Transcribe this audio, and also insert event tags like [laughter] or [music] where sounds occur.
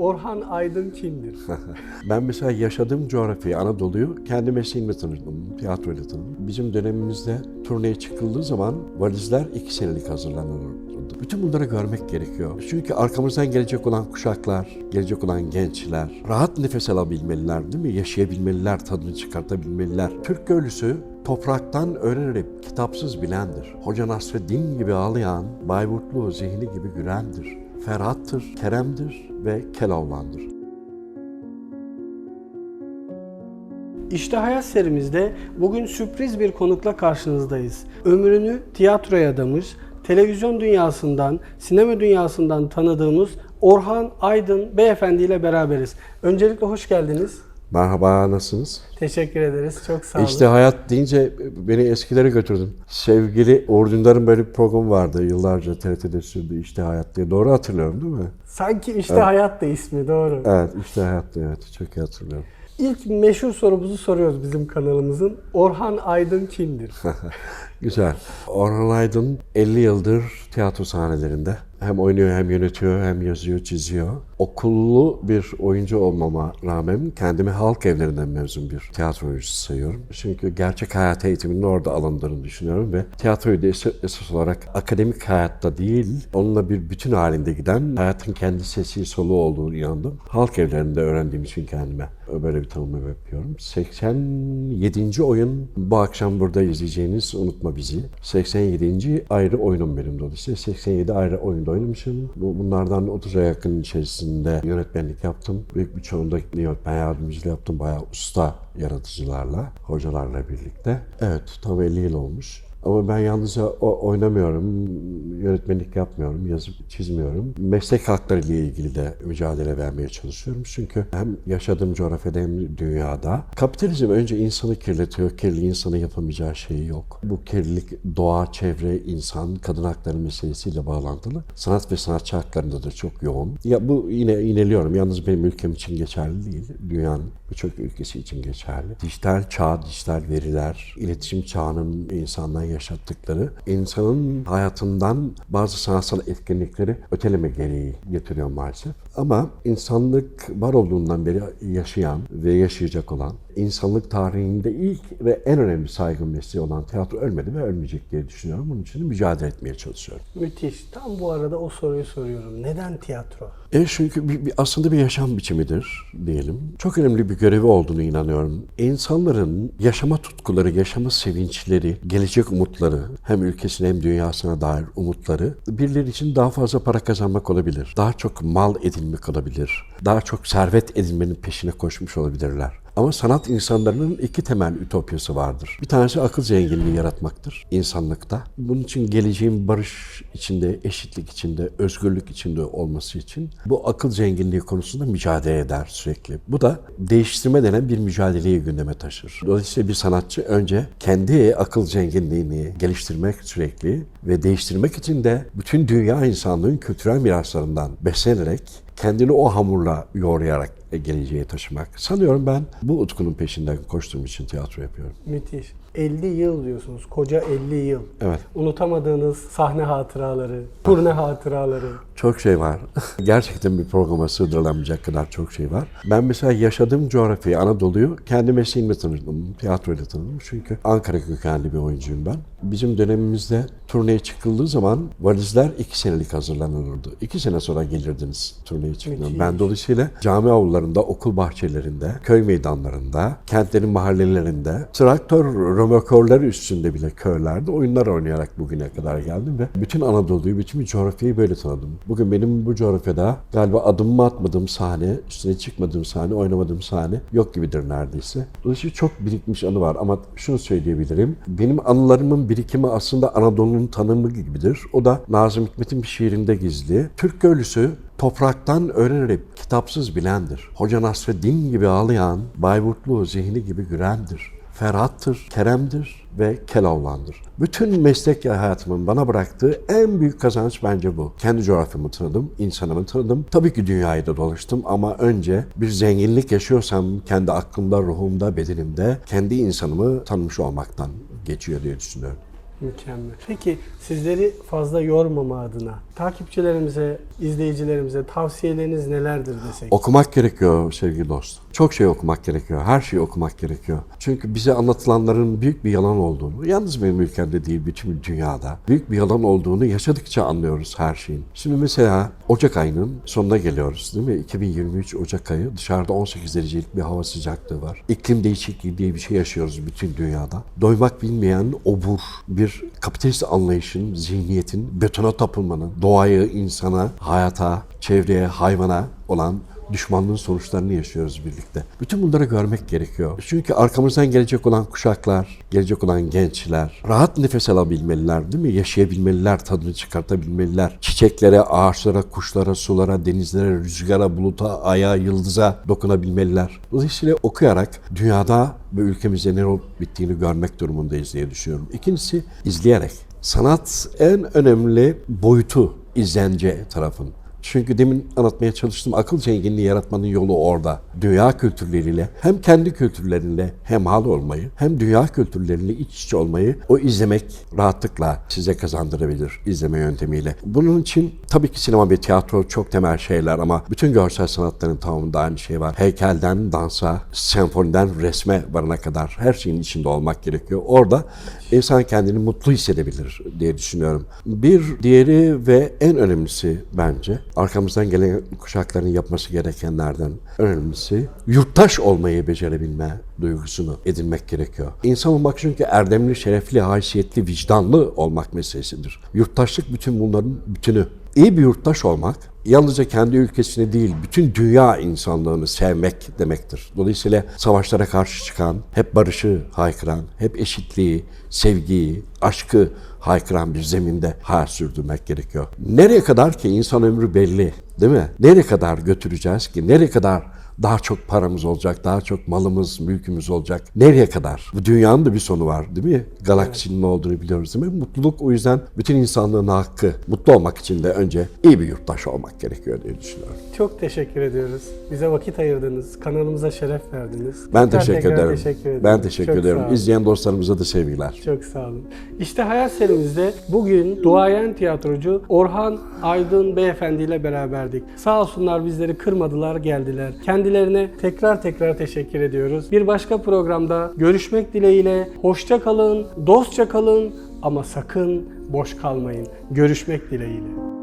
Orhan Aydın kimdir? [laughs] Ben mesela yaşadığım coğrafyayı, Anadolu'yu kendi mesleğimle tanıdım, tiyatroyla tanıdım. Bizim dönemimizde turneye çıkıldığı zaman valizler iki senelik hazırlanırdı. Bütün bunları görmek gerekiyor. Çünkü arkamızdan gelecek olan kuşaklar, gelecek olan gençler rahat nefes alabilmeliler değil mi? Yaşayabilmeliler, tadını çıkartabilmeliler. Türk köylüsü topraktan öğrenerek kitapsız bilendir. Hoca Nasreddin gibi ağlayan, Bayburtlu zihni gibi gülendir. Ferhat'tır, Kerem'dir ve Keloğlan'dır. İşte Hayat serimizde bugün sürpriz bir konukla karşınızdayız. Ömrünü tiyatroya adamış, televizyon dünyasından, sinema dünyasından tanıdığımız Orhan Aydın beyefendi ile beraberiz. Öncelikle hoş geldiniz. Merhaba, nasılsınız? Teşekkür ederiz. Çok sağ olun. İşte hayat deyince beni eskilere götürdün. Sevgili Uğur Dündar'ın böyle bir programı vardı. Yıllarca TRT'de sürdü İşte Hayat diye. Doğru hatırlıyorum değil mi? Sanki işte hayat da ismi doğru. Evet, İşte Hayat evet. Çok iyi hatırlıyorum. İlk meşhur sorumuzu soruyoruz bizim kanalımızın. Orhan Aydın kimdir? [laughs] Güzel. Orhan Aydın 50 yıldır tiyatro sahnelerinde. Hem oynuyor hem yönetiyor hem yazıyor çiziyor. Okullu bir oyuncu olmama rağmen kendimi halk evlerinden mezun bir tiyatro oyuncusu sayıyorum. Çünkü gerçek hayat eğitiminin orada alındığını düşünüyorum ve tiyatroyu da es- esas olarak akademik hayatta değil, onunla bir bütün halinde giden hayatın kendi sesi soluğu olduğunu inandım. Halk evlerinde öğrendiğim için kendime böyle bir tanımı yapıyorum. 87. oyun bu akşam burada izleyeceğiniz Unutma Bizi. 87. ayrı oyunum benim dolayısıyla. 87 ayrı oyunda oynamışım. Bu- Bunlardan 30'a yakın içerisinde yönetmenlik yaptım. Büyük bir çoğunda yönetmen yardımcılığı yaptım. Bayağı usta yaratıcılarla, hocalarla birlikte. Evet, tam 50 yıl olmuş. Ama ben yalnızca oynamıyorum, yönetmenlik yapmıyorum, yazıp çizmiyorum. Meslek hakları ile ilgili de mücadele vermeye çalışıyorum. Çünkü hem yaşadığım coğrafyada hem dünyada kapitalizm önce insanı kirletiyor, kirli insanı yapamayacağı şey yok. Bu kirlilik doğa, çevre, insan, kadın hakları meselesiyle bağlantılı. Sanat ve sanatçı haklarında da çok yoğun. Ya bu yine ineliyorum. Yalnız benim ülkem için geçerli değil. Dünyanın birçok ülkesi için geçerli. Dijital çağ, dijital veriler, iletişim çağının insandan yaşattıkları insanın hayatından bazı sanatsal etkinlikleri öteleme gereği getiriyor maalesef. Ama insanlık var olduğundan beri yaşayan ve yaşayacak olan, insanlık tarihinde ilk ve en önemli saygın mesleği olan tiyatro ölmedi ve ölmeyecek diye düşünüyorum. Bunun için de mücadele etmeye çalışıyorum. Müthiş. Tam bu arada o soruyu soruyorum. Neden tiyatro? E çünkü bir, bir- aslında bir yaşam biçimidir diyelim. Çok önemli bir görevi olduğunu inanıyorum. İnsanların yaşama tutkuları, yaşama sevinçleri, gelecek umutları, hem ülkesine hem dünyasına dair umutları birileri için daha fazla para kazanmak olabilir. Daha çok mal edinmek olabilir. Daha çok servet edinmenin peşine koşmuş olabilirler. Ama sanat insanlarının iki temel ütopyası vardır. Bir tanesi akıl zenginliği yaratmaktır insanlıkta. Bunun için geleceğin barış içinde, eşitlik içinde, özgürlük içinde olması için bu akıl zenginliği konusunda mücadele eder sürekli. Bu da değiştirme denen bir mücadeleyi gündeme taşır. Dolayısıyla bir sanatçı önce kendi akıl zenginliğini geliştirmek sürekli ve değiştirmek için de bütün dünya insanlığın kültürel miraslarından beslenerek kendini o hamurla yoğrayarak geleceğe taşımak. Sanıyorum ben bu utkunun peşinden koştuğum için tiyatro yapıyorum. Müthiş. 50 yıl diyorsunuz. Koca 50 yıl. Evet. Unutamadığınız sahne hatıraları, turne hatıraları. Çok şey var. [laughs] Gerçekten bir programa sığdırılamayacak kadar çok şey var. Ben mesela yaşadığım coğrafyayı, Anadolu'yu kendi mesleğimle tanıdım, tiyatroyla tanıdım. Çünkü Ankara kökenli bir oyuncuyum ben. Bizim dönemimizde turneye çıkıldığı zaman valizler iki senelik hazırlanırdı. İki sene sonra gelirdiniz turneye. Müthiş. Ben dolayısıyla cami avlularında, okul bahçelerinde, köy meydanlarında, kentlerin mahallelerinde, traktör römorkörleri üstünde bile köylerde oyunlar oynayarak bugüne kadar geldim ve bütün Anadolu'yu, bütün bir coğrafyayı böyle tanıdım. Bugün benim bu coğrafyada galiba adımımı atmadığım sahne, üstüne çıkmadığım sahne, oynamadığım sahne yok gibidir neredeyse. Dolayısıyla çok birikmiş anı var ama şunu söyleyebilirim. Benim anılarımın birikimi aslında Anadolu'nun tanımı gibidir. O da Nazım Hikmet'in bir şiirinde gizli. Türk köylüsü topraktan öğrenerek kitapsız bilendir. Hoca Nasreddin gibi ağlayan, Bayburtlu zihni gibi gülendir. Ferhat'tır, Kerem'dir ve Keloğlan'dır. Bütün meslek hayatımın bana bıraktığı en büyük kazanç bence bu. Kendi coğrafyamı tanıdım, insanımı tanıdım. Tabii ki dünyayı da dolaştım ama önce bir zenginlik yaşıyorsam kendi aklımda, ruhumda, bedenimde kendi insanımı tanımış olmaktan geçiyor diye düşünüyorum. Mükemmel. Peki sizleri fazla yormama adına takipçilerimize, izleyicilerimize tavsiyeleriniz nelerdir desek? Okumak gerekiyor sevgili dost. Çok şey okumak gerekiyor. Her şeyi okumak gerekiyor. Çünkü bize anlatılanların büyük bir yalan olduğunu, yalnız benim ülkemde değil bütün dünyada büyük bir yalan olduğunu yaşadıkça anlıyoruz her şeyin. Şimdi mesela Ocak ayının sonuna geliyoruz değil mi? 2023 Ocak ayı. Dışarıda 18 derecelik bir hava sıcaklığı var. İklim değişikliği diye bir şey yaşıyoruz bütün dünyada. Doymak bilmeyen obur bir kapitalist anlayışın, zihniyetin, betona tapılmanın, doğayı, insana, hayata, çevreye, hayvana olan düşmanlığın sonuçlarını yaşıyoruz birlikte. Bütün bunları görmek gerekiyor. Çünkü arkamızdan gelecek olan kuşaklar, gelecek olan gençler rahat nefes alabilmeliler değil mi? Yaşayabilmeliler, tadını çıkartabilmeliler. Çiçeklere, ağaçlara, kuşlara, sulara, denizlere, rüzgara, buluta, aya, yıldıza dokunabilmeliler. Dolayısıyla okuyarak dünyada ve ülkemizde ne olup bittiğini görmek durumundayız diye düşünüyorum. İkincisi izleyerek. Sanat en önemli boyutu izlence tarafın. Çünkü demin anlatmaya çalıştım akıl zenginliği yaratmanın yolu orada. Dünya kültürleriyle hem kendi kültürleriyle hemhal olmayı hem dünya kültürleriyle iç içe olmayı o izlemek rahatlıkla size kazandırabilir izleme yöntemiyle. Bunun için tabii ki sinema ve tiyatro çok temel şeyler ama bütün görsel sanatların tamamında aynı şey var. Heykelden dansa, senfoniden resme varana kadar her şeyin içinde olmak gerekiyor. Orada insan kendini mutlu hissedebilir diye düşünüyorum. Bir diğeri ve en önemlisi bence arkamızdan gelen kuşakların yapması gerekenlerden önemlisi yurttaş olmayı becerebilme duygusunu edinmek gerekiyor. İnsan olmak çünkü erdemli, şerefli, haysiyetli, vicdanlı olmak meselesidir. Yurttaşlık bütün bunların bütünü. İyi bir yurttaş olmak yalnızca kendi ülkesini değil bütün dünya insanlığını sevmek demektir. Dolayısıyla savaşlara karşı çıkan, hep barışı haykıran, hep eşitliği, sevgiyi, aşkı haykıran bir zeminde hayat sürdürmek gerekiyor. Nereye kadar ki insan ömrü belli değil mi? Nereye kadar götüreceğiz ki? Nereye kadar daha çok paramız olacak, daha çok malımız, mülkümüz olacak. Nereye kadar? Bu dünyanın da bir sonu var değil mi? Galaksinin ne olduğunu biliyoruz değil mi? Mutluluk o yüzden bütün insanlığın hakkı. Mutlu olmak için de önce iyi bir yurttaş olmak gerekiyor diye düşünüyorum. Çok teşekkür ediyoruz. Bize vakit ayırdınız. Kanalımıza şeref verdiniz. Ben Tekrar teşekkür tekrar ederim. teşekkür ederim. Ben teşekkür Çok ederim. İzleyen dostlarımıza da sevgiler. Çok sağ olun. İşte Hayat serimizde bugün duayen tiyatrocu Orhan Aydın Beyefendi ile beraberdik. Sağ olsunlar bizleri kırmadılar, geldiler. Kendilerine tekrar tekrar teşekkür ediyoruz. Bir başka programda görüşmek dileğiyle. Hoşça kalın, dostça kalın ama sakın boş kalmayın. Görüşmek dileğiyle.